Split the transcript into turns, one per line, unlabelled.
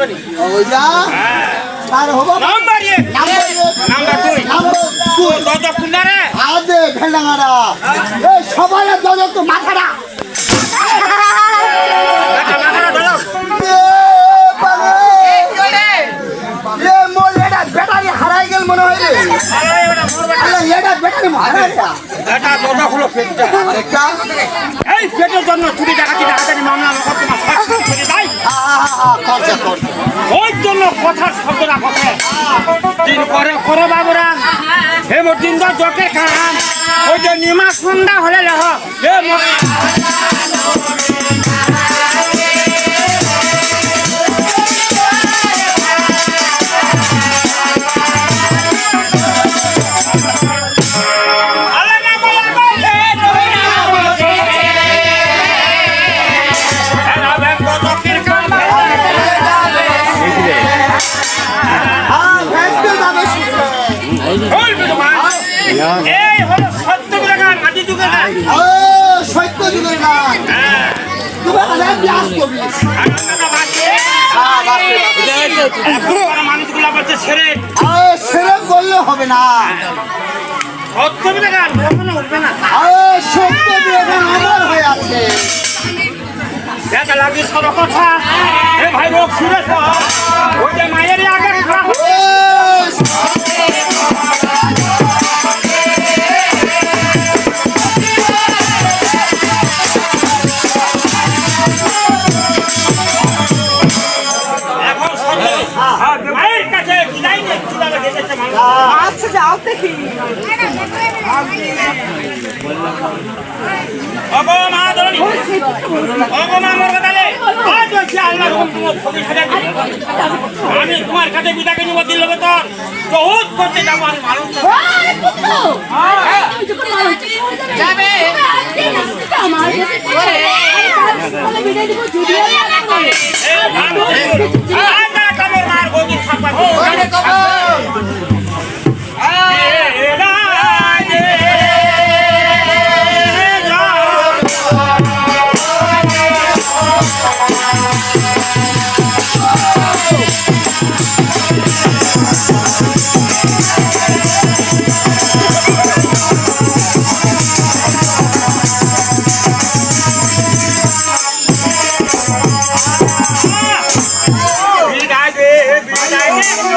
ওইটা আর হব?
নাম্বার এক
নাম্বার
নাম্বার দুই
আদে এই সবাই তো মাথাটা। এটা ব্যাটারি হারাই গেল মনে হয়
এটা
ব্যাটারি। হারাই
পেটটা
আরেকটা?
এই পেটের জন্য চুরি ডাকাতি ডাকাতি মামলা মোকদ্দমা সব কিছু করে দেয়
আ, আ, আ, আ, করছে, করছে।
ওই জন্য কথার শব্দ না কথা দিন করে করে বাবুরা। হে মোর দিন দা, জকে খান ওই যে নিমা সন্ধ্যা হলে লহ। হে এই হলো সত্য গান আদি যুগের গান
ও, সত্য যুগের গান। তুমি এখানে ব্যাস করবি। আ, বাপরে বাপ।
এখনকার মানুষগুলো বলছে ছেড়ে
সেরে করলে হবে না
সত্য গান কখনো উঠবে না
সত্য যুগের গান আমার হয়ে আছে
দেখা লাগে কথা এ ভাই লোক শুনে ছবি সাজা দিবে। আমি তোমার কাছে বিদাকে নিব দিল বেতন। বহুত করতে যাব আমি মানুষ
যাবে। আমার
Yeah.